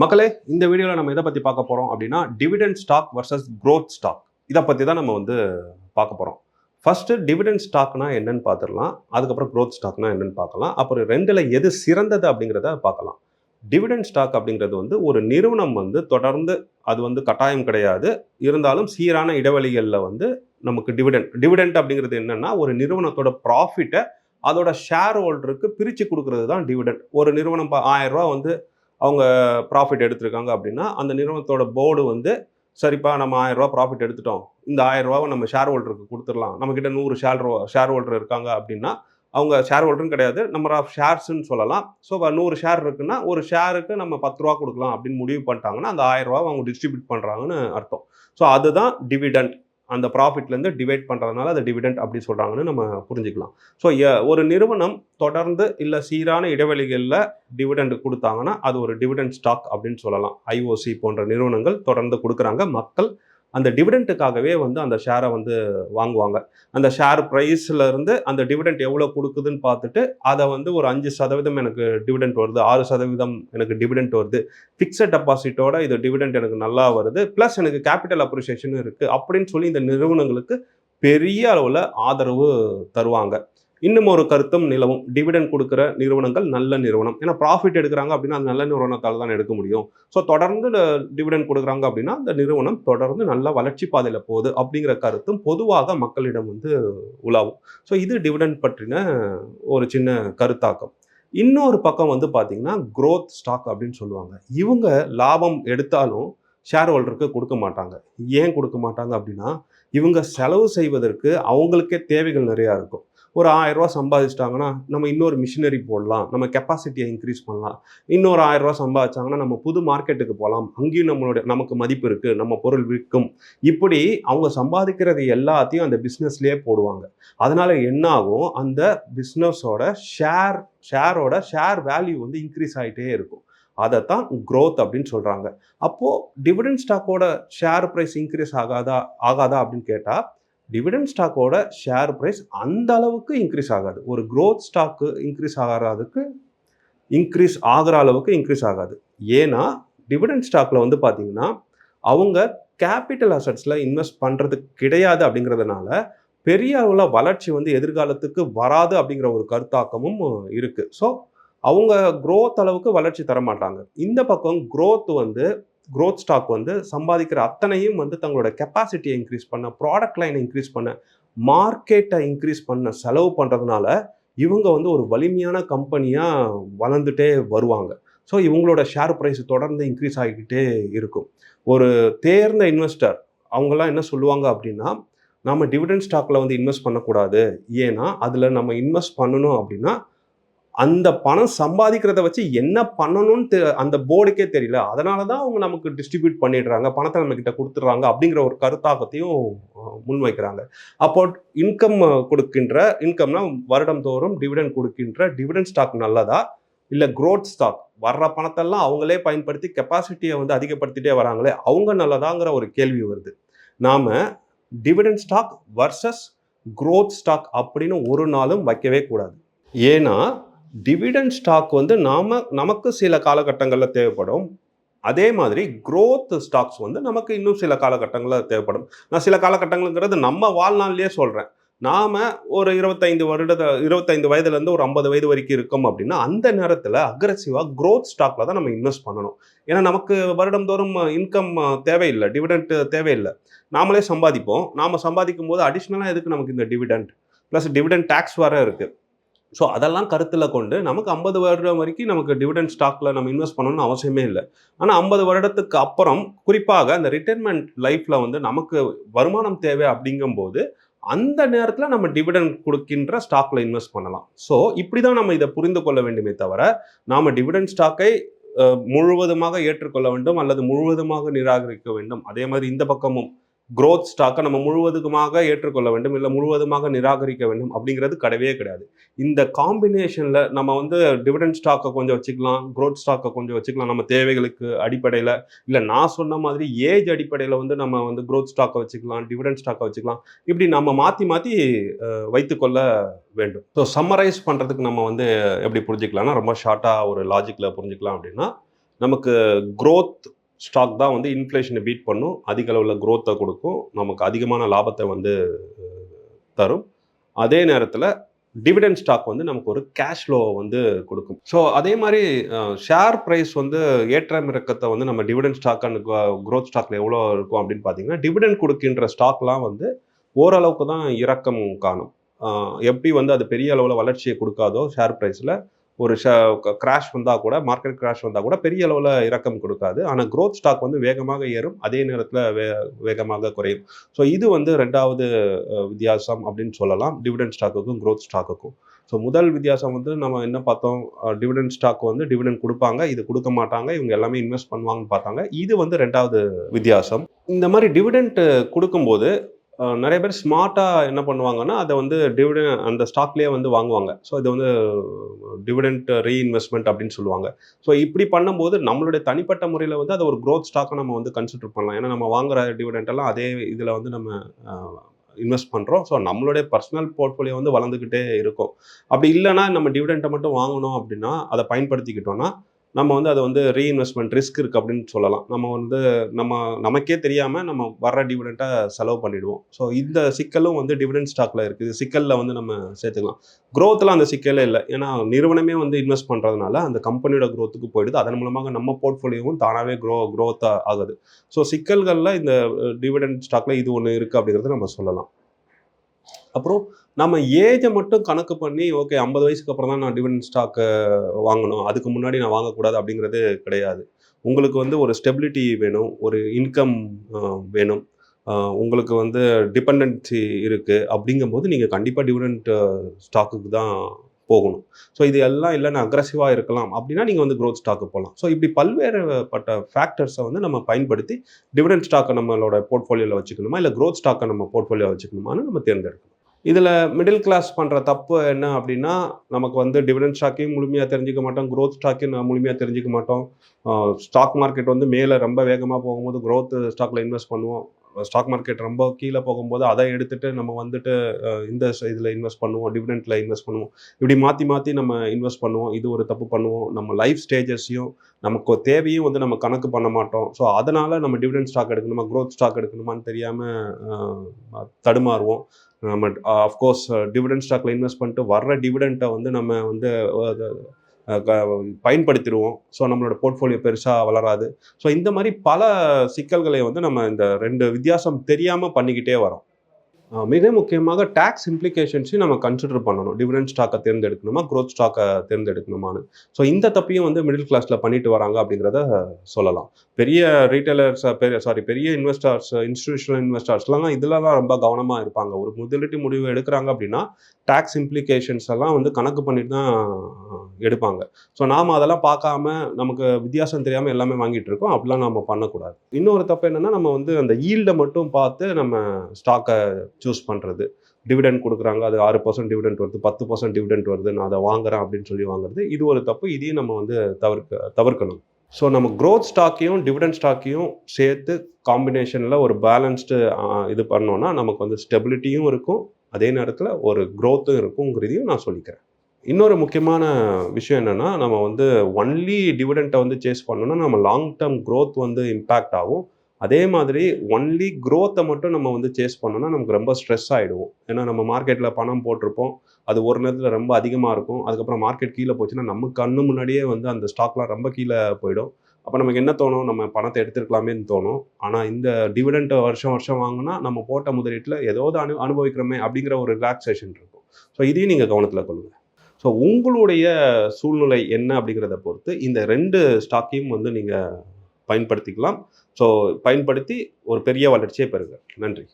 மக்களே இந்த வீடியோவில் நம்ம எதை பற்றி பார்க்க போகிறோம் அப்படின்னா dividend stock versus growth stock இதை பற்றி தான் நம்ம வந்து பார்க்க போகிறோம் ஃபஸ்ட்டு டிவிடெண்ட் ஸ்டாக்னா என்னன்னு பார்த்துடலாம். அதுக்கப்புறம் க்ரோத் ஸ்டாக்னா என்னன்னு பார்க்கலாம். அப்புறம் ரெண்டில் எது சிறந்தது அப்படிங்கிறத பார்க்கலாம். டிவிடெண்ட் ஸ்டாக் அப்படிங்கிறது வந்து ஒரு நிறுவனம் வந்து தொடர்ந்து அது வந்து கட்டாயம் கிடையாது. இருந்தாலும் சீரான இடைவெளிகளில் வந்து நமக்கு டிவிடெண்ட் டிவிடெண்ட் அப்படிங்கிறது என்னென்னா ஒரு நிறுவனத்தோட ப்ராஃபிட்டை அதோட ஷேர் ஹோல்டருக்கு பிரித்து கொடுக்கறது தான் டிவிடெண்ட் ஒரு நிறுவனம் ஆயிரம் ரூபா வந்து அவங்க ப்ராஃபிட் எடுத்திருக்காங்க அப்படின்னா அந்த நிறுவனத்தோட போர்டு வந்து சரிப்பா நம்ம ஆயிரம் ரூபா ப்ராஃபிட் எடுத்துட்டோம். இந்த ஆயிரம் நம்ம ஷேர் ஹோல்டருக்கு கொடுத்துடலாம். நம்மக்கிட்ட நூறு ஷேர் ஷேர் ஹோல்டர் இருக்காங்க அப்படின்னா அவங்க ஷேர் ஹோல்டரும் கிடையாது. நம்பர் ஆஃப் ஷேர்ஸ்ன்னு சொல்லலாம். ஸோ நூறு ஷேர் இருக்குன்னா ஒரு ஷேருக்கு நம்ம பத்து ரூபா கொடுக்கலாம் அப்படின்னு முடிவு பண்ணிட்டாங்கன்னா அந்த ஆயிரம் அவங்க டிஸ்ட்ரிபியூட் பண்ணுறாங்கன்னு அர்த்தம். ஸோ அதுதான் டிவிடெண்ட் அந்த ப்ராஃபிட்லேருந்து டிவைட் பண்ணுறதுனால அதை டிவிடெண்ட் அப்படி சொல்கிறாங்கன்னு நம்ம புரிஞ்சுக்கலாம். ஸோ ஒரு நிறுவனம் தொடர்ந்து இல்லை சீரான இடைவெளிகளில் டிவிடெண்ட் கொடுத்தாங்கன்னா அது ஒரு டிவிடெண்ட் ஸ்டாக் அப்படின்னு சொல்லலாம். ஐஓசி போன்ற நிறுவனங்கள் தொடர்ந்து கொடுக்குறாங்க. மக்கள் அந்த டிவிடெண்ட்டுக்காகவே வந்து அந்த ஷேரை வந்து வாங்குவாங்க. அந்த ஷேர் ப்ரைஸ்ல இருந்து அந்த டிவிடெண்ட் எவ்வளோ கொடுக்குதுன்னு பார்த்துட்டு அதை வந்து ஒரு அஞ்சு சதவீதம் எனக்கு டிவிடெண்ட் வருது ஆறு சதவீதம் எனக்கு டிவிடெண்ட் வருது. ஃபிக்ஸட் டெபாசிட்டோட இது டிவிடெண்ட் எனக்கு நல்லா வருது. ப்ளஸ் எனக்கு கேபிட்டல் அப்ரிசியேஷனும் இருக்குது அப்படின்னு சொல்லி இந்த நிறுவனங்களுக்கு பெரிய அளவில் ஆதரவு தருவாங்க. இன்னும் ஒரு கருத்தும் நிலவும். டிவிடன் கொடுக்குற நிறுவனங்கள் நல்ல நிறுவனம். ஏன்னா ப்ராஃபிட் எடுக்கிறாங்க அப்படின்னா அது நல்ல நிறுவனத்தால் தான் எடுக்க முடியும். ஸோ தொடர்ந்து டிவிடன் கொடுக்குறாங்க அப்படின்னா அந்த நிறுவனம் தொடர்ந்து நல்ல வளர்ச்சி பாதையில் போகுது அப்படிங்கிற கருத்தும் பொதுவாக மக்களிடம் வந்து உலாவும். ஸோ இது டிவிடெண்ட் பற்றின ஒரு சின்ன கருத்தாக்கம். இன்னொரு பக்கம் வந்து பார்த்தீங்கன்னா க்ரோத் ஸ்டாக் அப்படின்னு சொல்லுவாங்க. இவங்க லாபம் எடுத்தாலும் ஷேர் ஹோல்டருக்கு கொடுக்க மாட்டாங்க. ஏன் கொடுக்க மாட்டாங்க அப்படின்னா இவங்க செலவு செய்வதற்கு அவங்களுக்கே தேவைகள் நிறையா இருக்கும். ஒரு ஆயிரம் ரூபா சம்பாதிச்சிட்டாங்கன்னா நம்ம இன்னொரு மிஷினரி போடலாம். நம்ம கெப்பாசிட்டியை இன்க்ரீஸ் பண்ணலாம். இன்னொரு ஆயிரம் சம்பாதிச்சாங்கன்னா நம்ம புது மார்க்கெட்டுக்கு போகலாம். அங்கேயும் நம்மளுடைய நமக்கு மதிப்பு இருக்குது நம்ம பொருள் விற்கும். இப்படி அவங்க சம்பாதிக்கிறது எல்லாத்தையும் அந்த பிஸ்னஸ்லேயே போடுவாங்க. அதனால் என்ன ஆகும் அந்த பிஸ்னஸோட ஷேர் ஷேரோட ஷேர் வேல்யூ வந்து இன்க்ரீஸ் ஆகிட்டே இருக்கும். அதைத்தான் க்ரோத் அப்படின்னு சொல்கிறாங்க அப்போது டிவிடெண்ட் ஸ்டாக்கோட ஷேர் ப்ரைஸ் இன்க்ரீஸ் ஆகாதா ஆகாதா அப்படின்னு கேட்டால் டிவிடெண்ட் ஸ்டாக்கோட ஷேர் ப்ரைஸ் அந்த அளவுக்கு இன்க்ரீஸ் ஆகாது. ஒரு க்ரோத் ஸ்டாக்கு இன்க்ரீஸ் ஆகாததுக்கு இன்க்ரீஸ் ஆகிற அளவுக்கு இன்க்ரீஸ் ஆகாது. ஏன்னா டிவிடெண்ட் ஸ்டாக்கில் வந்து பார்த்தீங்கன்னா அவங்க கேபிட்டல் அசட்ஸில் இன்வெஸ்ட் பண்ணுறது கிடையாது அப்படிங்கிறதுனால பெரிய அளவில் வளர்ச்சி வந்து எதிர்காலத்துக்கு வராது அப்படிங்கிற ஒரு கருத்தாக்கமும் இருக்குது ஸோ அவங்க க்ரோத் அளவுக்கு வளர்ச்சி தர மாட்டாங்க இந்த பக்கம் க்ரோத் வந்து க்ரோத் ஸ்டாக் வந்து சம்பாதிக்கிற அத்தனையும் வந்து தங்களோட கெப்பாசிட்டியை இன்க்ரீஸ் பண்ண ப்ராடக்ட் லைனை இன்க்ரீஸ் பண்ண மார்க்கெட்டை இன்க்ரீஸ் பண்ண செலவு பண்ணுறதுனால இவங்க வந்து ஒரு வலிமையான கம்பெனியாக வளர்ந்துட்டே வருவாங்க. ஸோ இவங்களோட ஷேர் ப்ரைஸ் தொடர்ந்து இன்க்ரீஸ் ஆகிக்கிட்டே இருக்கும். ஒரு தேர்ந்த இன்வெஸ்டர் அவங்கெல்லாம் என்ன சொல்லுவாங்க அப்படின்னா நம்ம டிவிடெண்ட் ஸ்டாக்கில் வந்து இன்வெஸ்ட் பண்ணக்கூடாது. ஏன்னா அதில் நம்ம இன்வெஸ்ட் பண்ணணும் அப்படின்னா அந்த பணம் சம்பாதிக்கிறத வச்சு என்ன பண்ணணும்னு தெ- அந்த போர்டுக்கே தெரியல. அதனால தான் அவங்க நமக்கு டிஸ்ட்ரிபியூட் பண்ணிடுறாங்க பணத்தை நம்ம கிட்ட கொடுத்துட்றாங்க அப்படிங்கிற ஒரு கருத்தாக்கத்தையும் முன்வைக்கிறாங்க. அப்போ இன்கம் கொடுக்கின்ற இன்கம்னா வருடம் தோறும் டிவிடெண்ட் கொடுக்கின்ற டிவிடெண்ட் ஸ்டாக் நல்லதா? இல்லை க்ரோத் ஸ்டாக் வர்ற பணத்தெல்லாம் அவங்களே பயன்படுத்தி கெப்பாசிட்டியை வந்து அதிகப்படுத்திட்டே வராங்களே அவங்க நல்லதாங்கிற ஒரு கேள்வி வருது. நாம் dividend stock versus growth stock அப்படின்னு ஒரு நாளும் வைக்கவே கூடாது. ஏன்னா டிவிடெண்ட் ஸ்டாக் வந்து நாம நமக்கு சில காலகட்டங்களில் தேவைப்படும். அதே மாதிரி க்ரோத் ஸ்டாக்ஸ் வந்து நமக்கு இன்னும் சில காலகட்டங்களில் தேவைப்படும். நான் சில காலகட்டங்கள்ங்கிறது நம்ம வாழ்நாள்லேயே சொல்கிறேன் நாம் ஒரு இருபத்தைந்து வருட இருபத்தைந்து வயதுலேருந்து ஒரு ஐம்பது வயது வரைக்கும் இருக்கோம் அப்படின்னா அந்த நேரத்தில் அக்ரஸிவாக க்ரோத் ஸ்டாக்கில் தான் நம்ம இன்வெஸ்ட் பண்ணணும். ஏன்னா நமக்கு வருடந்தோறும் இன்கம் தேவையில்லை டிவிடெண்ட் தேவையில்லை. நாமளே சம்பாதிப்போம். நாம் சம்பாதிக்கும் போது அடிஷ்னலாக எதுக்கு நமக்கு இந்த டிவிடெண்ட் ப்ளஸ் டிவிடெண்ட் டேக்ஸ் வர இருக்குது ஸோ அதெல்லாம் கருத்தில் கொண்டு நமக்கு ஐம்பது வருடம் வரைக்கும் நமக்கு டிவிடெண்ட் ஸ்டாக்ல நம்ம இன்வெஸ்ட் பண்ணணும்னு அவசியமே இல்லை. ஆனால் ஐம்பது வருடத்துக்கு அப்புறம் குறிப்பாக அந்த ரிட்டைர்மெண்ட் லைஃப்பில் வந்து நமக்கு வருமானம் தேவை அப்படிங்கும்போது அந்த நேரத்தில் நம்ம டிவிடெண்ட் கொடுக்கின்ற ஸ்டாக்ல இன்வெஸ்ட் பண்ணலாம். ஸோ இப்படி தான் நம்ம இதை புரிந்து கொள்ள வேண்டுமே தவிர நாம் டிவிடெண்ட் ஸ்டாக்கை முழுவதுமாக ஏற்றுக்கொள்ள வேண்டும் அல்லது முழுவதுமாக நிராகரிக்க வேண்டும். அதே மாதிரி இந்த பக்கமும் க்ரோத் ஸ்டாக்கை நம்ம முழுவதுமாக ஏற்றுக்கொள்ள வேண்டும் இல்லை முழுவதுமாக நிராகரிக்க வேண்டும் அப்படிங்கிறது கிடையவே கிடையாது. இந்த காம்பினேஷனில் நம்ம வந்து டிவிடெண்ட் ஸ்டாக்கை கொஞ்சம் வச்சுக்கலாம் குரோத் ஸ்டாக்கை கொஞ்சம் வச்சுக்கலாம் நம்ம தேவைகளுக்கு அடிப்படையில் இல்லை நான் சொன்ன மாதிரி ஏஜ் அடிப்படையில் வந்து நம்ம வந்து குரோத் ஸ்டாக்கை வச்சுக்கலாம் டிவிடெண்ட் ஸ்டாக்கை வச்சுக்கலாம் இப்படி நம்ம மாற்றி மாற்றி வைத்துக்கொள்ள வேண்டும். ஸோ சம்மரைஸ் பண்ணுறதுக்கு நம்ம வந்து எப்படி புரிஞ்சுக்கலாம்னா ரொம்ப ஷார்ட்டாக ஒரு லாஜிக்கில் புரிஞ்சுக்கலாம் அப்படின்னா நமக்கு க்ரோத் ஸ்டாக் தான் வந்து இன்ஃப்ளேஷனை பீட் பண்ணும். அதிக அளவில் க்ரோத்தை கொடுக்கும். நமக்கு அதிகமான லாபத்தை வந்து தரும். அதே நேரத்தில் டிவிடெண்ட் ஸ்டாக் வந்து நமக்கு ஒரு கேஷ் ஃப்ளோ வந்து கொடுக்கும். ஸோ அதே மாதிரி ஷேர் ப்ரைஸ் வந்து ஏற்றம் இறக்கத்தை வந்து நம்ம டிவிடெண்ட் ஸ்டாக் அண்ட் க்ரோத் ஸ்டாக்ல எவ்வளோ இருக்கும் அப்படின்னு பார்த்தீங்கன்னா டிவிடெண்ட் கொடுக்கின்ற ஸ்டாக்லாம் வந்து ஓரளவுக்கு தான் இறக்கம் காணும். எப்படி வந்து அது பெரிய அளவில் வளர்ச்சியை கொடுக்காதோ ஷேர் ப்ரைஸில் ஒரு கிராஷ் வந்தால் கூட மார்க்கெட் கிராஷ் வந்தால் கூட பெரிய அளவில் இறக்கம் கொடுக்காது. ஆனால் க்ரோத் ஸ்டாக் வந்து வேகமாக ஏறும். அதே நேரத்தில் வே வேகமாக குறையும். ஸோ இது வந்து ரெண்டாவது வித்தியாசம் அப்படின்னு சொல்லலாம். டிவிடெண்ட் ஸ்டாக்குக்கும் க்ரோத் ஸ்டாக்குக்கும் ஸோ முதல் வித்தியாசம் வந்து நம்ம என்ன பார்த்தோம்? டிவிடெண்ட் ஸ்டாக் வந்து டிவிடெண்ட் கொடுப்பாங்க. இது கொடுக்க மாட்டாங்க. இவங்க எல்லாமே இன்வெஸ்ட் பண்ணுவாங்கன்னு பார்த்தாங்க. இது வந்து ரெண்டாவது வித்தியாசம். இந்த மாதிரி டிவிடெண்ட் கொடுக்கும்போது நிறைய பேர் ஸ்மார்ட்டாக என்ன பண்ணுவாங்கன்னா அதை வந்து டிவிடன் அந்த ஸ்டாக்லேயே வந்து வாங்குவாங்க. ஸோ இது வந்து டிவிடெண்ட் ரீஇன்வெஸ்ட்மெண்ட் அப்படின்னு சொல்லுவாங்க. ஸோ இப்படி பண்ணும்போது நம்மளுடைய தனிப்பட்ட முறையில் வந்து அதை ஒரு க்ரோத் ஸ்டாக்கை நம்ம வந்து கன்சிடர் பண்ணலாம். ஏன்னா நம்ம வாங்குற டிவிடெண்டெல்லாம் அதே இதில் வந்து நம்ம இன்வெஸ்ட் பண்ணுறோம் ஸோ நம்மளுடைய பர்சனல் போர்ட்ஃபோலியோ வந்து வளர்ந்துக்கிட்டே இருக்கும். அப்படி இல்லைன்னா நம்ம டிவிடெண்ட்டை மட்டும் வாங்கணும் அப்படின்னா அதை பயன்படுத்திக்கிட்டோம்னா நம்ம வந்து அதை வந்து ரீஇன்வெஸ்ட்மெண்ட் ரிஸ்க் இருக்குது அப்படின்னு சொல்லலாம். நம்ம வந்து நம்ம நமக்கே தெரியாமல் நம்ம வர்ற டிவிடெண்ட்டாக செலவு பண்ணிவிடுவோம் ஸோ இந்த சிக்கலும் வந்து டிவிடெண்ட் ஸ்டாக்கில் இருக்குது. சிக்கலில் வந்து நம்ம சேர்த்துக்கலாம். க்ரோத்தில் அந்த சிக்கலே இல்லை. ஏன்னா நிறுவனமே வந்து இன்வெஸ்ட் பண்ணுறதுனால அந்த கம்பெனியோட க்ரோத்துக்கு போயிடுது. அதன் மூலமாக நம்ம போர்ட்ஃபோலியோவும் தானாகவே க்ரோ க்ரோத்தாக ஆகுது. ஸோ சிக்கல்களில் இந்த டிவிடெண்ட் ஸ்டாக்கில் இது ஒன்று இருக்குது அப்படிங்கிறத நம்ம சொல்லலாம். அப்புறம் நம்ம ஏஜை மட்டும் கணக்கு பண்ணி ஓகே ஐம்பது வயசுக்கு அப்புறம் தான் நான் டிவிடன் ஸ்டாக்கை வாங்கணும். அதுக்கு முன்னாடி நான் வாங்கக்கூடாது அப்படிங்கிறது கிடையாது. உங்களுக்கு வந்து ஒரு ஸ்டெபிலிட்டி வேணும் ஒரு இன்கம் வேணும். உங்களுக்கு வந்து டிபெண்டன்சி இருக்குது அப்படிங்கும்போது நீங்கள் கண்டிப்பாக டிவிடெண்ட் ஸ்டாக்குக்கு தான் போகணும். ஸோ இது எல்லாம் இல்லை நான் அக்ரஸிவாக இருக்கலாம். அப்படின்னா நீங்கள் வந்து க்ரோத் ஸ்டாக்கு போகலாம். ஸோ இப்படி பல்வேறு பட்ட ஃபேக்டர்ஸை வந்து நம்ம பயன்படுத்தி டிவிடெண்ட் ஸ்டாக்கை நம்மளோட போர்ட்ஃபோலியோவில் வச்சுக்கணுமா? இல்லை க்ரோத் ஸ்டாக்கை நம்ம போர்ட்ஃபோலியோ வச்சுக்கணுமான்னு நம்ம தேர்ந்தெடுக்கணும் இதில் மிடில் கிளாஸ் பண்ணுற தப்பு என்ன அப்படின்னா நமக்கு வந்து டிவிடன் ஸ்டாக்கையும் முழுமையாக தெரிஞ்சுக்க மாட்டோம். க்ரோத் ஸ்டாக்கையும் நான் முழுமையாக தெரிஞ்சிக்க மாட்டோம். ஸ்டாக் மார்க்கெட் வந்து மேலே ரொம்ப வேகமாக போகும்போது க்ரோத் ஸ்டாக்கில் இன்வெஸ்ட் பண்ணுவோம். ஸ்டாக் மார்க்கெட் ரொம்ப கீழே போகும்போது அதை எடுத்துட்டு நம்ம வந்துட்டு இந்த இதில் இன்வெஸ்ட் பண்ணுவோம் டிவிடெண்ட்டில் இன்வெஸ்ட் பண்ணுவோம். இப்படி மாற்றி மாற்றி நம்ம இன்வெஸ்ட் பண்ணுவோம். இது ஒரு தப்பு பண்ணுவோம். நம்ம லைஃப் ஸ்டேஜஸையும் நமக்கு தேவையும் வந்து நம்ம கணக்கு பண்ண மாட்டோம். ஸோ அதனால் நம்ம டிவிடெண்ட் ஸ்டாக் எடுக்கணுமா க்ரோத் ஸ்டாக் எடுக்கணுமான்னு தெரியாமல் தடுமாறுவோம். நம்ம அஃப்கோர்ஸ் டிவிடெண்ட் ஸ்டாக்ல இன்வெஸ்ட் பண்ணிட்டு வர்ற டிவிடெண்ட்டை வந்து நம்ம வந்து பயன்படுத்திடுவோம். ஸோ நம்மளோட போர்ட்ஃபோலியோ பெருசாக வளராது. ஸோ இந்த மாதிரி பல சிக்கல்களை வந்து நம்ம இந்த ரெண்டு வித்தியாசம் தெரியாமல் பண்ணிக்கிட்டே வரோம். மிக முக்கியமாக டேக்ஸ் இம்ப்ளிகேஷன்ஸையும் நம்ம கன்சிடர் பண்ணணும். டிவிடெண்ட் ஸ்டாக்கை தேர்ந்தெடுக்கணுமா க்ரோத் ஸ்டாக்கை தேர்ந்தெடுக்கணுமான்னு. ஸோ இந்த தப்பையும் வந்து மிடில் கிளாஸில் பண்ணிட்டு வராங்க அப்படிங்கிறத சொல்லலாம். பெரிய ரீட்டைலர்ஸ் பெரிய சாரி பெரிய இன்வெஸ்டர்ஸ் இன்ஸ்டிடியூஷனல் இன்வெஸ்டர்ஸ்லாம் இதில் தான் ரொம்ப கவனமாக இருப்பாங்க. ஒரு முதலீட்டு முடிவு எடுக்கிறாங்க அப்படின்னா டேக்ஸ் இம்ப்ளிகேஷன்ஸ் எல்லாம் வந்து கணக்கு பண்ணிட்டு தான் எடுப்பாங்க. ஸோ நாம் அதெல்லாம் பார்க்காம நமக்கு வித்தியாசம் தெரியாமல் எல்லாமே வாங்கிட்டு இருக்கோம். அப்படிலாம் நம்ம பண்ணக்கூடாது. இன்னொரு தப்பு என்னென்னா நம்ம வந்து அந்த ஈல்டை மட்டும் பார்த்து நம்ம ஸ்டாக்கை சூஸ் பண்ணுறது டிவிடெண்ட் கொடுக்குறாங்க அது ஆறு பர்சன்ட் டிவிடெண்ட் வருது பத்து பர்சன்ட் டிவிடெண்ட் வருது நான் அதை வாங்குறேன் அப்படின்னு சொல்லி வாங்குறது இது ஒரு தப்பு இதையும் நம்ம வந்து தவிர்க்க தவிர்க்கணும். ஸோ நம்ம க்ரோத் ஸ்டாக்கையும் டிவிடெண்ட் ஸ்டாக்கையும் சேர்த்து காம்பினேஷனில் ஒரு பேலன்ஸ்டு இது பண்ணோன்னா நமக்கு வந்து ஸ்டெபிலிட்டியும் இருக்கும் அதே நேரத்தில் ஒரு க்ரோத்தும் இருக்குங்கிறதையும் நான் சொல்லிக்கிறேன். இன்னொரு முக்கியமான விஷயம் என்னென்னா நம்ம வந்து ஒன்லி டிவிடெண்ட்டை வந்து சேஸ் பண்ணோன்னா நம்ம லாங் டேர்ம் க்ரோத் வந்து இம்பேக்ட் ஆகும். அதே மாதிரி ஒன்லி க்ரோத்தை மட்டும் நம்ம வந்து சேஸ் பண்ணோம்னா நமக்கு ரொம்ப ஸ்ட்ரெஸ் ஆகிடுவோம் ஏன்னா நம்ம மார்க்கெட்டில் பணம் போட்டிருப்போம். அது ஒரு நேரத்தில் ரொம்ப அதிகமாக இருக்கும். அதுக்கப்புறம் மார்க்கெட் கீழே போச்சுன்னா நம்ம கண்ணு முன்னாடியே வந்து அந்த ஸ்டாக்லாம் ரொம்ப கீழே போயிடும். அப்போ நமக்கு என்ன தோணும்? நம்ம பணத்தை எடுத்துருக்கலாமேன்னு தோணும். ஆனால் இந்த டிவிடெண்ட் வருஷம் வருஷம் வாங்கினா நம்ம போட்ட முதலீட்டில் ஏதாவது அனு அனுபவிக்கிறோமே அப்படிங்கிற ஒரு ரிலாக்ஸேஷன் இருக்கும். ஸோ இதையும் நீங்கள் கவனத்தில் கொள்ளுங்கள் ஸோ உங்களுடைய சூழ்நிலை என்ன அப்படிங்கிறத பொறுத்து இந்த ரெண்டு ஸ்டாக்கையும் வந்து நீங்கள் பயன்படுத்திக்கலாம். ஸோ பயன்படுத்தி ஒரு பெரிய வளர்ச்சியை பெறுங்க. நன்றி.